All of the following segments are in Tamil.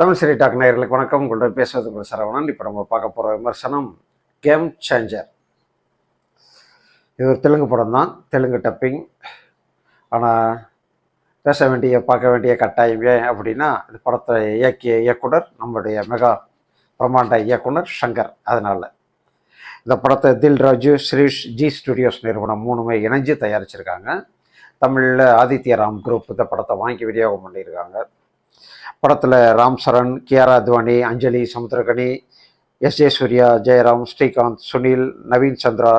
தமிழ் சிறை டாக் நேயர்களுக்கு வணக்கம். கொண்டு பேசுவது உங்கள் சரவணன். இப்போ நம்ம பார்க்க போகிற விமர்சனம் கேம் சேஞ்சர். இது ஒரு தெலுங்கு படம் தான். தெலுங்கு டப்பிங். ஆனால் பேச வேண்டிய பார்க்க வேண்டிய கட்டாயம் ஏன் அப்படின்னா இந்த படத்தை இயக்கிய இயக்குனர் நம்முடைய மெகா பிரம்மாண்ட இயக்குனர் சங்கர். அதனால் இந்த படத்தை தில் ராஜு ஸ்ரீஷ் ஜி ஸ்டுடியோஸ் நிறுவனம் மூணுமே இணைஞ்சு தயாரிச்சிருக்காங்க. தமிழில் ஆதித்ய ராம் குரூப் இந்த படத்தை வாங்கி விநியோகம் பண்ணியிருக்காங்க. படத்தில் ராம் சரண் கியாரா அத்வானி அஞ்சலி சமுத்திரகனி எஸ் ஜே சூர்யா ஜெயராம் ஸ்ரீகாந்த் சுனில் நவீன் சந்திரா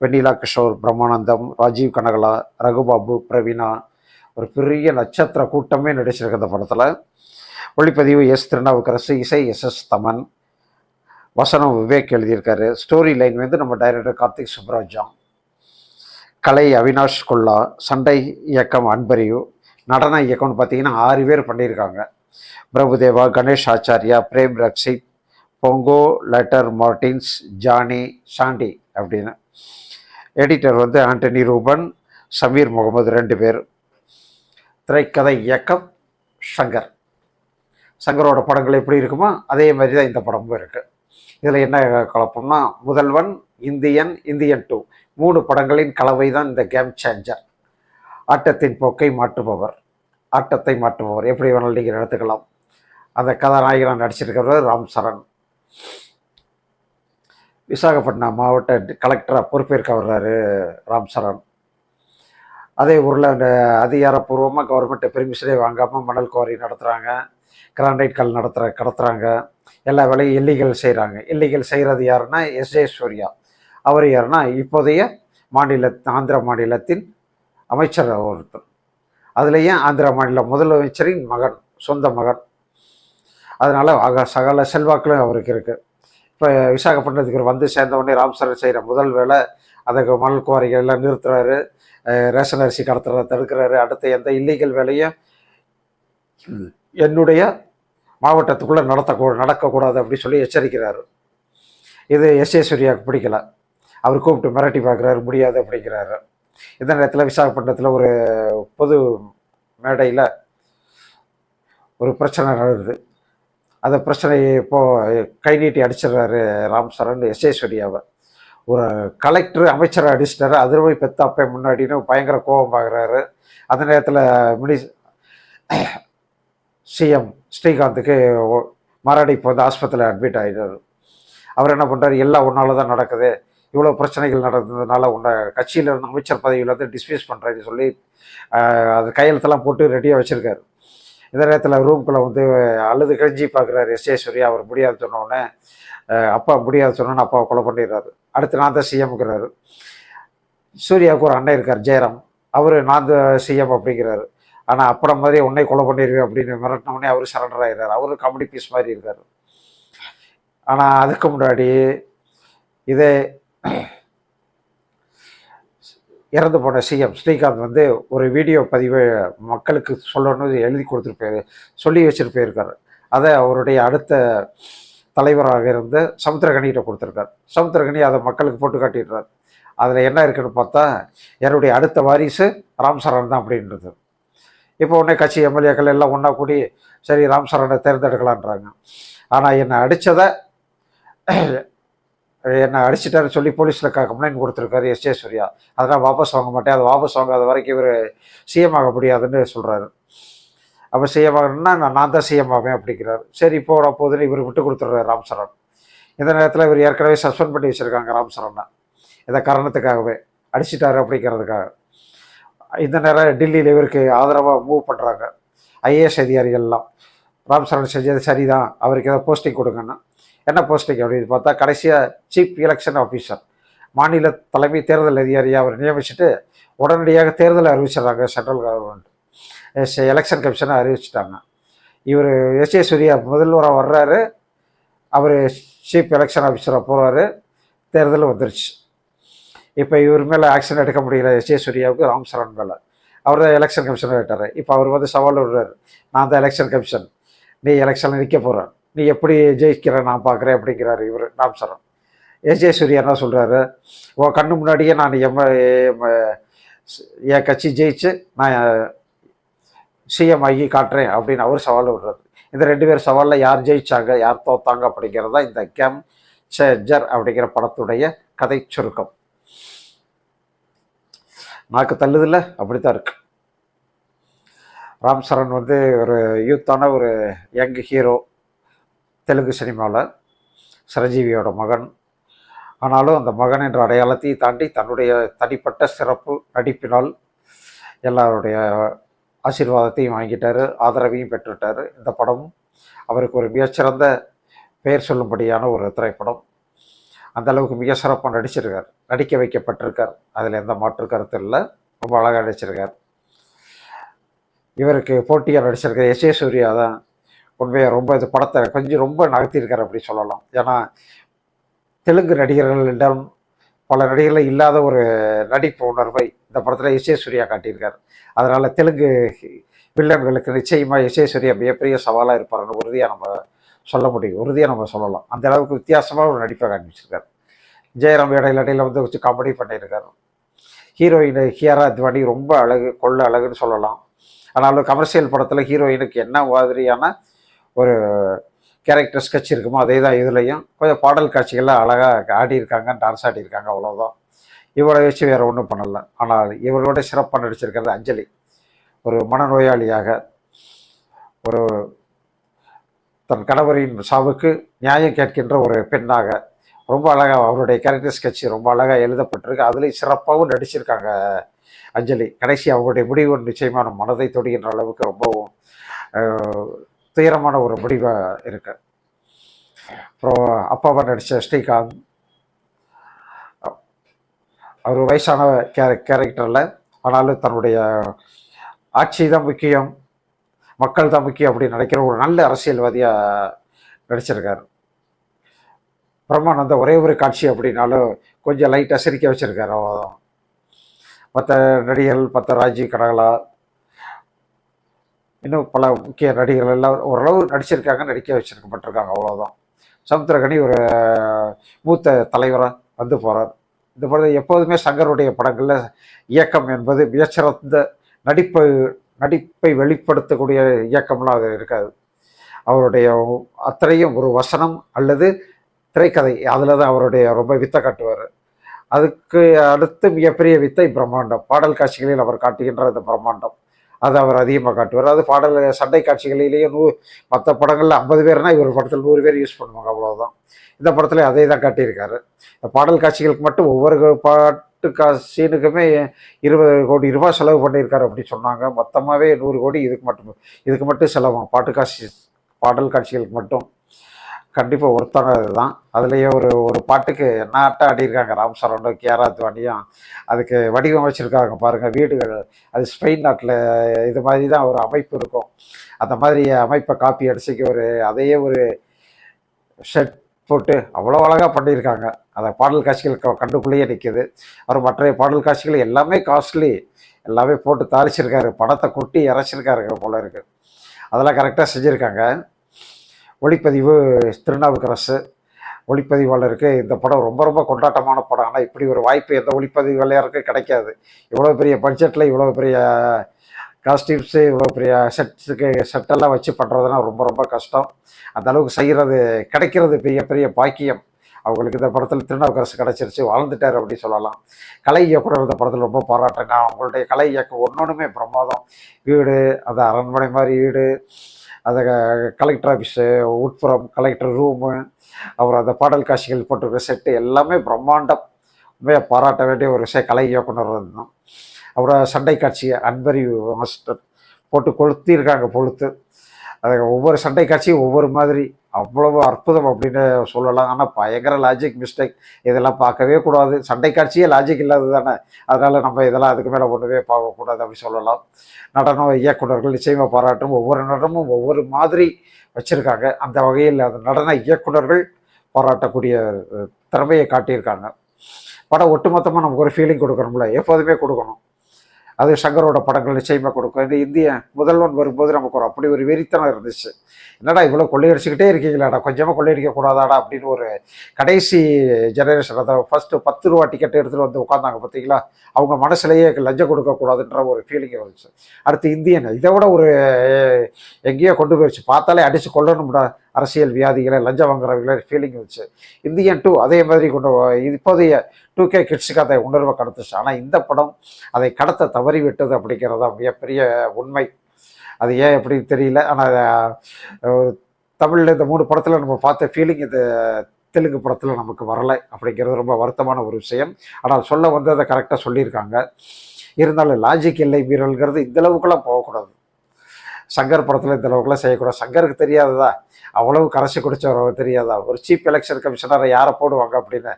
வெண்ணிலா கிஷோர் பிரம்மானந்தம் ராஜீவ் கனகலா ரகுபாபு பிரவீனா ஒரு பெரிய நட்சத்திர கூட்டமே நடிச்சிருக்கு இந்த படத்தில். ஒளிப்பதிவு எஸ் திருநாவுக்கரசு இசை எஸ் எஸ் தமன். வசனம் விவேக் எழுதியிருக்காரு. ஸ்டோரி லைன் வந்து நம்ம டைரக்டர் கார்த்திக் சுப்ராஜா கலை அவினாஷ் கொல்லா சண்டை இயக்கம் அன்பரியு நடன இயக்கம்னு பார்த்தீங்கன்னா ஆறு பேர் பண்ணியிருக்காங்க. பிரபுதேவா கணேஷ் ஆச்சாரியா பிரேம் ரக்ஷித் பொங்கோ லெட்டர் மார்டின்ஸ் ஜானி சாண்டி அப்படின்னு. எடிட்டர் வந்து ஆண்டனி ரூபன் சமீர் முகமது ரெண்டு பேர். திரைக்கதை இயக்கம் சங்கர். சங்கரோட படங்கள் எப்படி இருக்குமோ அதே மாதிரி தான் இந்த படமும் இருக்குது இதில் என்ன குழப்பம்னா முதல்வன் இந்தியன் இந்தியன் டூ. மூணு படங்களின் கலவை தான் இந்த கேம் சேஞ்சர். ஆட்டத்தின் போக்கை மாற்றுபவர். ஆட்டத்தை மாற்றுபவர். எப்படி வேணாலும் நீங்கள் எடுத்துக்கலாம் அந்த கதாநாயகனாக நடிச்சிருக்கிறவர் ராம் சரண். விசாகப்பட்டினம் மாவட்ட கலெக்டராக பொறுப்பேற்க வர்றாரு ராம் சரண். அதே ஊரில் அந்த அதிகாரப்பூர்வமாக கவர்மெண்ட்டை பெர்மிஷனே வாங்காமல் மணல் குவாரி நடத்துகிறாங்க கிரானைட் கல் நடத்துகிற கடத்துகிறாங்க எல்லா வேலையும் இல்லீகல் செய்கிறாங்க இல்லீகல் செய்கிறது யாருன்னா எஸ் ஜே சூர்யா அவர் யாருன்னா இப்போதைய மாநில ஆந்திர மாநிலத்தின் அமைச்சர் ஒருத்தர் அதுலேயும் ஆந்திர மாநில முதலமைச்சரின் மகன் சொந்த மகன்? அதனால் ஆக சகல செல்வாக்களும் அவருக்கு இருக்குது இப்போ விசாகப்பட்டினத்துக்கு வந்து சேர்ந்தவொடனே உடனே செய்கிற முதல் வேலை அதை மணல் குவாரிகள் எல்லாம் நிறுத்துறாரு. ரேஷன் அரிசி கடத்துறத தடுக்கிறாரு. அடுத்த எந்த இல்லீகல் வேலையும் என்னுடைய மாவட்டத்துக்குள்ளே நடத்தக்கூட நடக்கக்கூடாது அப்படின்னு சொல்லி எச்சரிக்கிறார். இது எஸ் ஏ சூர்யாவுக்கு பிடிக்கல. அவர் கூப்பிட்டு மிரட்டி பார்க்குறாரு முடியாது அப்படிங்கிறாரு. இந்த நேரத்தில் விசாகப்பட்டினத்தில் ஒரு பொது மேடையில் ஒரு பிரச்சனை நடந்தது. அந்த பிரச்சனையை இப்போது கை நீட்டி அடிச்சிடுறாரு ராம் சரண் எஸ் ஒரு கலெக்டர் அமைச்சரை அடிச்சிட்டாரு. அதிர்வை பெத்த அப்பே முன்னாடின்னு பயங்கர கோபம் பார்க்குறாரு அந்த நேரத்தில் மினி சிஎம் ஸ்ரீகாந்துக்கு மாராடி இப்போ வந்து ஆஸ்பத்திரியில் அட்மிட் ஆகிட்டார் அவர் என்ன பண்ணுறாரு எல்லாம் ஒன்றால் தான் நடக்குது. இவ்வளோ பிரச்சனைகள் நடந்ததுனால உன்னை கட்சியில் இருந்த அமைச்சர் பதவியிலேருந்து டிஸ்மிஸ் பண்ணுறேன்னு சொல்லி அது கையெழுத்தெல்லாம் போட்டு ரெடியாக வச்சுருக்காரு. இந்த நேரத்தில் ரூம்குள்ளே வந்து அழுது கழிஞ்சி பார்க்குறாரு எஸ்ஏஸ்வரி அவர் முடியாது சொன்னோடனே அப்பா முடியாது சொன்னோன்னு அப்பாவை கொலை பண்ணிடுறாரு. அடுத்து நான் தான் சிஎம்ங்கிறாரு சூர்யாவுக்கு ஒரு அண்ணன் இருக்கார் ஜெயராம். அவர் நான் தான் சிஎம் அப்படிங்கிறாரு. ஆனால் அப்புறம் மாதிரி உன்னை கொலை பண்ணிடுவேன் அப்படின்னு மிரட்டினோடனே அவர் சரண்டர் ஆகிறார் அவரும் காமெடி பீஸ் மாதிரி இருக்கார். ஆனால் அதுக்கு முன்னாடி இதே இறந்து போன சிஎம் ஸ்ரீகாந்த் வந்து ஒரு வீடியோ பதிவை மக்களுக்கு சொல்லணும்னு எழுதி கொடுத்துருப்பாரு சொல்லி வச்சுட்டு போயிருக்காரு அதை அவருடைய அடுத்த தலைவராக இருந்து சமுத்திரகனிகிட்ட கொடுத்துருக்கார். சமுத்திரகனி அதை மக்களுக்கு போட்டு காட்டிடுறார். அதில் என்ன இருக்குன்னு பார்த்தா என்னுடைய அடுத்த வாரிசு ராம் சரண் தான் அப்படின்றது. இப்போ உடனே கட்சி எம்எல்ஏக்கள் எல்லாம் ஒன்றா கூடி சரி ராம் சரணை தேர்ந்தெடுக்கலான்றாங்க. ஆனால் என்னை அடித்ததை என்னை அடிச்சிட்டாருன்னு சொல்லி போலீஸில் கம்ப்ளைண்ட் கொடுத்துருக்காரு எஸ் ஜே சூர்யா. அதெல்லாம் வாபஸ் வாங்க மாட்டேன். அதை வாபஸ் வாங்காத வரைக்கும் இவர் சிஎம் ஆக முடியாதுன்னு சொல்கிறாரு அப்போ சிஎம் ஆகணும்னா நான் நான் தான் சிஎம் ஆவேன் அப்படிங்கிறாரு. சரி போட போதுன்னு இவர் விட்டு கொடுத்துட்றாரு ராம் சரண். இந்த நேரத்தில் இவர் ஏற்கனவே சஸ்பெண்ட் பண்ணி வச்சுருக்காங்க ராம் சரண்ணை. இந்த காரணத்துக்காகவே அடிச்சிட்டாரு அப்படிங்கிறதுக்காக. இந்த நேரம் டெல்லியில் இவருக்கு ஆதரவாக மூவ் பண்ணுறாங்க ஐஏஎஸ் அதிகாரிகள்லாம். ராம் சரண் செஞ்சது சரிதான். அவருக்கு ஏதாவது போஸ்டிங் கொடுங்கன்னு என்ன போஸ்டிங் அப்படின்னு பார்த்தா கடைசியாக சீஃப் எலெக்ஷன் ஆஃபீஸர் மாநில தலைமை தேர்தல் அதிகாரியை அவர் நியமிச்சுட்டு உடனடியாக தேர்தலை அறிவிச்சிடுறாங்க சென்ட்ரல் கவர்மெண்ட் எலெக்ஷன் கமிஷனை அறிவிச்சிட்டாங்க. இவர் எஸ் ஏ சூர்யா முதல்வராக வர்றாரு. அவர் சீஃப் எலெக்ஷன் ஆஃபீஸராக போகிறாரு தேர்தல் வந்துருச்சு. இப்போ இவர் மேலே ஆக்ஷன் எடுக்க முடியல எஸ் ஏ சூர்யாவுக்கு ராம் சரண் மேலே. அவர் தான் எலெக்ஷன் கமிஷனர் ஆகிட்டார் இப்போ அவர் வந்து சவால் விடுறாரு. நான் தான் எலெக்ஷன் கமிஷன் நீ எலெக்ஷனில் நிற்க போகிறேன் நீ எப்படி ஜெயிக்கிற நான் பார்க்குறேன் அப்படிங்கிறாரு இவர். நாம் சரண் எஸ் என்ன சொல்கிறாரு உன் கண்ணு முன்னாடியே நான் எம் என் கட்சி ஜெயிச்சு நான் சிஎம் ஆகி காட்டுறேன் அப்படின்னு அவர் சவால் விடுறாரு. இந்த ரெண்டு பேர் சவாலில் யார் ஜெயிச்சாங்க யார் தோத்தாங்க அப்படிங்கிறது தான் இந்த கேம் சேஞ்சர் அப்படிங்கிற படத்துடைய கதை சுருக்கம். நாக்கு தள்ளுதில்ல? அப்படித்தான் இருக்கு. ராம் சரண் வந்து ஒரு யூத்தான ஒரு யங் ஹீரோ. தெலுங்கு சினிமாவில் சிரஞ்சீவியோட மகன். ஆனாலும் அந்த மகன் என்ற அடையாளத்தை தாண்டி தன்னுடைய தனிப்பட்ட சிறப்பு நடிப்பினால் எல்லாருடைய ஆசீர்வாதத்தையும் வாங்கிட்டார் ஆதரவையும் பெற்றுட்டார். இந்த படம் அவருக்கு ஒரு மிகச்சிறந்த பெயர் சொல்லும்படியான ஒரு திரைப்படம். அந்த அளவுக்கு மிக சிறப்பாக நடிச்சிருக்கார். நடிக்க வைக்கப்பட்டிருக்கார். அதில் எந்த மாற்று கருத்து இல்லை. ரொம்ப அழகாக நடிச்சிருக்கார். இவருக்கு போட்டியாக நடிச்சிருக்க எஸ் ஏ சூர்யா தான் உண்மையாக ரொம்ப இந்த படத்தை கொஞ்சம் ரொம்ப நகர்த்தியிருக்கார் அப்படி சொல்லலாம். ஏன்னா தெலுங்கு நடிகர்களிடம் பல நடிகர்கள் இல்லாத ஒரு நடிப்பு உணர்வை இந்த படத்தில் எஸ் காட்டியிருக்கார். அதனால் தெலுங்கு வில்லன்களுக்கு நிச்சயமாக எஸ் மிகப்பெரிய சவாலாக இருப்பார்னு உறுதியாக நம்ம சொல்ல முடியும். உறுதியாக நம்ம சொல்லலாம். அந்த அளவுக்கு வித்தியாசமாக ஒரு நடிப்பை காண்பிச்சிருக்கார். ஜெயராம் இடையில இடையில வந்து வச்சு காமெடி பண்ணியிருக்கார். ஹீரோயின் ஹியாரா அத்வானி ரொம்ப அழகு கொள்ள அழகுன்னு சொல்லலாம். ஆனாலும் கமர்ஷியல் படத்தில் ஹீரோயினுக்கு என்ன மாதிரியான ஒரு கேரக்டர் ஸ்கெட்ச் இருக்குமோ அதே தான் இதுலேயும். கொஞ்சம் பாடல் காட்சிகள்லாம் அழகாக ஆடியிருக்காங்க டான்ஸ் ஆடியிருக்காங்க அவ்வளோதான் இவரை வச்சு வேறு ஒன்றும் பண்ணலை. ஆனால் இவரோட சிறப்பாக நடிச்சிருக்கிறது அஞ்சலி. ஒரு மனநோயாளியாக ஒரு தன் கணவரின் சாவுக்கு நியாயம் கேட்கின்ற ஒரு பெண்ணாக ரொம்ப அழகாக அவருடைய கேரக்டர் ஸ்கெட்ச் ரொம்ப அழகாக எழுதப்பட்டிருக்கு. அதுலேயும் சிறப்பாகவும் நடிச்சிருக்காங்க அஞ்சலி. கடைசி அவருடைய முடிவு நிச்சயமான மனதை தொடுகின்ற அளவுக்கு ரொம்பவும் துயரமான ஒரு முடிவாக இருக்கு. அப்புறம் அப்பாவை நடித்த ஸ்ரீகாந்த் அவர் வயசான கே கேரக்டரில் ஆனாலும் தன்னுடைய ஆட்சி தான் முக்கியம் மக்கள் தான் முக்கியம் அப்படின்னு நினைக்கிற ஒரு நல்ல அரசியல்வாதியாக நடிச்சிருக்காரு. பிரம்மானந்த ஒரே ஒரு காட்சி அப்படின்னாலும் கொஞ்சம் லைட்டாக சிரிக்க வச்சுருக்கார் மற்ற நடிகர்கள் மற்ற ராஜீவ் கடகலா இன்னும் பல முக்கிய நடிகர்கள் எல்லாம் ஓரளவு நடிச்சிருக்காங்க நடிக்க வச்சிருக்கப்பட்டிருக்காங்க அவ்வளோதான் சமுத்திரகனி ஒரு மூத்த தலைவராக வந்து போகிறார் இந்த படம் எப்போதுமே சங்கருடைய படங்களில் இயக்கம் என்பது மிகச்சிறந்த நடிப்பை நடிப்பை வெளிப்படுத்தக்கூடிய இயக்கம்லாம் அது இருக்காது. அவருடைய அத்தனையும் ஒரு வசனம் அல்லது திரைக்கதை. அதில் தான் அவருடைய ரொம்ப வித்தை காட்டுவார். அதுக்கு அடுத்து மிகப்பெரிய வித்தை பிரம்மாண்டம். பாடல் காட்சிகளில் அவர் காட்டுகின்ற அந்த பிரம்மாண்டம். அது அவர் அதிகமாக காட்டுவார். அது பாடல் சண்டை காட்சிகளிலேயே நூ மற்ற படங்களில் ஐம்பது பேர்னா இவர் படத்தில் நூறு பேர் யூஸ் பண்ணுவாங்க அவ்வளோதான் இந்த படத்தில் அதே தான் காட்டியிருக்காரு. இந்த பாடல் காட்சிகளுக்கு மட்டும் ஒவ்வொரு பாட்டு கா சீனுக்குமே இருபது கோடி ரூபாய் செலவு பண்ணியிருக்காரு அப்படின்னு சொன்னாங்க. மொத்தமாகவே நூறு கோடி இதுக்கு மட்டும் இதுக்கு மட்டும் செலவாகும். பாட்டு காட்சி பாடல் காட்சிகளுக்கு மட்டும். கண்டிப்பாக ஒருத்தவங்க தான் அதுலேயே ஒரு ஒரு பாட்டுக்கு நாட்டாக ஆடியிருக்காங்க. ராம் சரணும் கியாரா அதுக்கு வடிவமைச்சிருக்காங்க பாருங்கள் வீடுகள். அது ஸ்பெயின் நாட்டில் இது மாதிரி தான் ஒரு அமைப்பு இருக்கும். அந்த மாதிரி அமைப்பை காப்பி அடிச்சுக்கு ஒரு அதையே ஒரு ஷெட் போட்டு அவ்வளோ அழகாக பண்ணியிருக்காங்க. அந்த பாடல் காட்சிகள் கண்டுக்குள்ளேயே நிற்கிது அவர் மற்ற பாடல் காட்சிகள் எல்லாமே காஸ்ட்லி எல்லாமே போட்டு தாளிச்சிருக்காரு. பணத்தை கொட்டி இறச்சிருக்காருங்க போல இருக்குது அதெல்லாம் கரெக்டாக செஞ்சுருக்காங்க. ஒளிப்பதிவு திருநாவுக்கரசு ஒளிப்பதிவாளருக்கு இந்த படம் ரொம்ப ரொம்ப கொண்டாட்டமான படம். ஆனால் இப்படி ஒரு வாய்ப்பு எந்த ஒளிப்பதிவாளருக்கு கிடைக்காது. இவ்வளோ பெரிய பட்ஜெட்டில் இவ்வளோ பெரிய காஸ்டியூம்ஸு இவ்வளோ பெரிய செட்ஸுக்கு செட்டெல்லாம் வச்சு பண்ணுறதுனா ரொம்ப ரொம்ப கஷ்டம். அந்த அளவுக்கு செய்கிறது கிடைக்கிறது பெரிய பெரிய பாக்கியம். அவங்களுக்கு இந்த படத்தில் திருநாவுக்கரசு கிடச்சிருச்சு வாழ்ந்துட்டார் அப்படின்னு சொல்லலாம். கலை இயக்குனர் இந்த படத்தில் ரொம்ப பாராட்டுங்க அவங்களுடைய கலை இயக்கம் ஒன்று ஒன்றுமே பிரமாதம். வீடு அந்த அரண்மனை மாதிரி வீடு அந்த கலெக்டர் ஆஃபீஸு உட்புறம் கலெக்டர் ரூமு அப்புறம் அந்த பாடல் காட்சிகள் போட்டிருக்கிற செட்டு எல்லாமே பிரம்மாண்டம். உண்மையாக பாராட்ட வேண்டிய ஒரு விஷயம் கலை இயக்குனர் தான். அப்புறம் சண்டை காட்சி அன்பரி மாஸ்டர் போட்டு கொளுத்திருக்காங்க பொழுத்து. அது ஒவ்வொரு சண்டை காட்சியும் ஒவ்வொரு மாதிரி. அவ்வளவு அற்புதம் அப்படின்னு சொல்லலாம். ஆனால் பயங்கர லாஜிக் மிஸ்டேக் இதெல்லாம் பார்க்கவே கூடாது. சண்டை காட்சியே லாஜிக் இல்லாதது தானே. அதனால் நம்ம இதெல்லாம் அதுக்கு மேலே ஒன்றுமே பார்க்கக்கூடாது அப்படின்னு சொல்லலாம். நடனம் இயக்குனர்கள் நிச்சயமாக பாராட்டும். ஒவ்வொரு நடனமும் ஒவ்வொரு மாதிரி வச்சுருக்காங்க. அந்த வகையில் அந்த நடன இயக்குனர்கள் பாராட்டக்கூடிய திறமையை காட்டியிருக்காங்க. படம் ஒட்டுமொத்தமாக நமக்கு ஒரு ஃபீலிங் கொடுக்கணும்ல. எப்போதுமே கொடுக்கணும். அது சங்கரோட படங்கள் நிச்சயமாக கொடுக்கும். இந்த இந்திய முதல்வன் வரும்போது நமக்கு ஒரு அப்படி ஒரு வெறித்தனம் இருந்துச்சு. என்னடா இவ்வளோ கொள்ளையடிச்சுக்கிட்டே இருக்கீங்களாடா? கொஞ்சமாக கொள்ளையடிக்கக்கூடாதாடா அப்படின்னு ஒரு கடைசி ஜெனரேஷன் அதாவது ஃபஸ்ட்டு பத்து ரூபா டிக்கெட் எடுத்துகிட்டு வந்து உட்காந்தாங்க பார்த்தீங்களா? அவங்க மனசுலேயே லஞ்சம் கொடுக்கக்கூடாதுன்ற ஒரு ஃபீலிங் வந்துச்சு அடுத்து இந்தியன் இதை விட ஒரு எங்கேயோ கொண்டு போயிடுச்சு பார்த்தாலே அடித்து கொள்ளணும்டா அரசியல் வியாதிகளை லஞ்சம் வாங்குறவங்கள ஃபீலிங் வச்சு. இந்தியன் டூ அதே மாதிரி கொண்டு இப்போதைய டூ கே கிட்ஸுக்கு அதை உணர்வை கடத்துச்சு. ஆனால் இந்த படம் அதை கடத்த தவறிவிட்டது அப்படிங்கிறது மிகப்பெரிய உண்மை. அது ஏன் எப்படி தெரியல. ஆனால் தமிழில் இந்த மூணு படத்தில் நம்ம பார்த்த ஃபீலிங் இந்த தெலுங்கு படத்தில் நமக்கு வரலை அப்படிங்கிறது ரொம்ப வருத்தமான ஒரு விஷயம். ஆனால் சொல்ல வந்து அதை கரெக்டாக சொல்லியிருக்காங்க. இருந்தாலும் லாஜிக் எல்லை மீறல்கிறது இந்த அளவுக்குலாம் போகக்கூடாது. சங்கர் படத்தில் இந்த அளவுக்குலாம் செய்யக்கூடாது. சங்கருக்கு தெரியாததா? அவ்வளவு கரைச்சி குடிச்சவர் தெரியாதா? ஒரு சீஃப் எலெக்ஷன் கமிஷனரை யாரை போடுவாங்க அப்படின்னு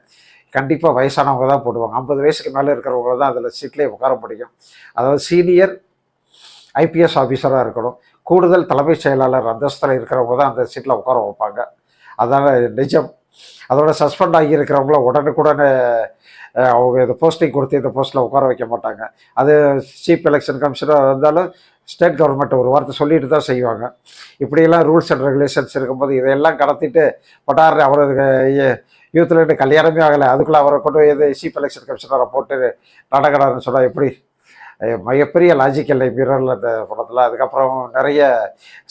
கண்டிப்பாக வயசானவங்க தான் போடுவாங்க. ஐம்பது வயசுக்கு மேலே இருக்கிறவங்க தான் அதில் சீட்லேயே உட்கார முடியும். அதாவது சீனியர் ஐபிஎஸ் ஆஃபீஸராக இருக்கணும். கூடுதல் தலைமைச் செயலாளர் அந்தஸ்தில் இருக்கிறவங்க தான் அந்த சீட்டில் உட்கார வைப்பாங்க. அதனால் நிஜம். அதோட சஸ்பெண்ட் ஆகி இருக்கிறவங்கள உடனுக்குடனே அவங்க இதை போஸ்டிங் கொடுத்து இந்த போஸ்ட்டில் உட்கார வைக்க மாட்டாங்க. அது சீஃப் எலெக்ஷன் கமிஷனர் இருந்தாலும் ஸ்டேட் கவர்மெண்ட் ஒரு வார்த்தை சொல்லிட்டு தான் செய்வாங்க. இப்படியெல்லாம் ரூல்ஸ் அண்ட் ரெகுலேஷன்ஸ் இருக்கும்போது இதையெல்லாம் கடத்திட்டு பட்டார் அவருக்கு யூத்தில் கல்யாணமே ஆகலை. அதுக்குள்ளே அவரை கொண்டு போய் இது சீஃப் எலெக்ஷன் கமிஷனரை போட்டு நடக்கிறாருன்னு சொன்னால் எப்படி மிகப்பெரிய லாஜிக்கல் இல்லை அந்த படத்தில். அதுக்கப்புறம் நிறைய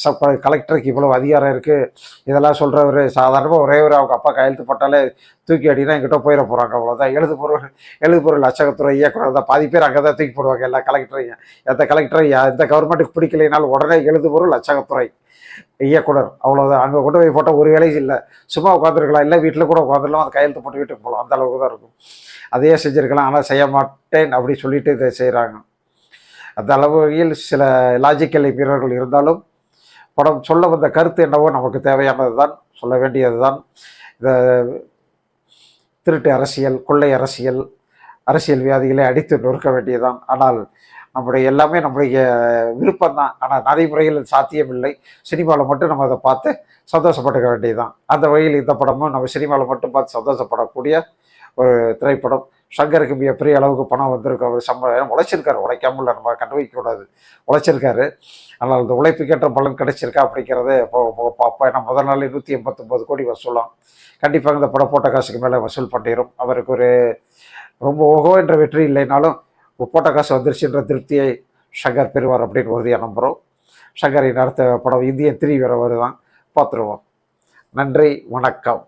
சப் கலெக்டருக்கு இவ்வளோ அதிகாரம் இருக்குது இதெல்லாம் சொல்கிறவர் சாதாரணமாக ஒரே ஒரு அவங்க அப்பா கையெழுத்து போட்டாலே தூக்கி அடினா எங்கிட்ட போயிட போகிறாங்க அவ்வளோதான் எழுது பொருள் எழுது பொருள் அச்சகத்துறை இயக்குனர் தான். பாதி பேர் அங்கே தான் தூக்கி போடுவாங்க எல்லா கலெக்டரையும் எந்த கலெக்டரையும் எந்த கவர்மெண்ட்டுக்கு பிடிக்கலைனாலும் உடனே எழுது பொருள் அச்சகத்துறை இயக்குனர். அவ்வளோதான் அங்கே கொண்டு போய் போட்டால் ஒரு வேலையும் இல்லை. சும்மா உட்காந்துருக்கலாம் இல்லை வீட்டில் கூட உட்காந்துடலாம் அந்த கையெழுத்து போட்டு வீட்டுக்கு போகலாம். அந்த அளவுக்கு தான் இருக்கும். அதையே செஞ்சுருக்கலாம். ஆனால் செய்ய மாட்டேன் அப்படி சொல்லிட்டு இதை செய்கிறாங்க அந்த அளவில் சில லாஜிக்கல் வீரர்கள் இருந்தாலும் படம் சொல்ல வந்த கருத்து என்னவோ நமக்கு தேவையானது தான் சொல்ல வேண்டியது தான் இந்த திருட்டு அரசியல் கொள்ளை அரசியல் அரசியல் வியாதிகளை அடித்து நொறுக்க வேண்டியதுதான். ஆனால் நம்முடைய எல்லாமே நம்முடைய விருப்பம் தான் ஆனால் நடைமுறையில் சாத்தியமில்லை. சினிமாவில் மட்டும் நம்ம அதை பார்த்து சந்தோஷப்பட்டுக்க வேண்டியதுதான். அந்த வகையில் இந்த படமும் நம்ம சினிமாவில் மட்டும் பார்த்து சந்தோஷப்படக்கூடிய ஒரு திரைப்படம். சங்கருக்கு மிகப்பெரிய அளவுக்கு பணம் வந்திருக்கு. அவர் சம்பளம் உழைச்சிருக்காரு. உழைக்காமல் நம்ம கண்டுபிடிக்கக்கூடாது. உழைச்சிருக்காரு. ஆனால் அந்த உழைப்புக்கேற்ற பலன் கிடைச்சிருக்கா அப்படிங்கிறத இப்போ போக ஏன்னா முதல் நாள் நூற்றி எண்பத்தொம்போது கோடி வசூலாம். கண்டிப்பாக இந்த படம் போட்ட காசுக்கு மேலே வசூல் பண்ணிடும் அவருக்கு ஒரு ரொம்ப ஓகோ என்ற வெற்றி இல்லைனாலும் போட்ட காசு வந்துருச்சுன்ற திருப்தியை சங்கர் பெறுவார் அப்படின்னு உறுதியாக நம்புகிறோம் சங்கரின் அடுத்த படம் இந்தியன் திரி வேறு வருதான் பார்த்துருவோம். நன்றி வணக்கம்.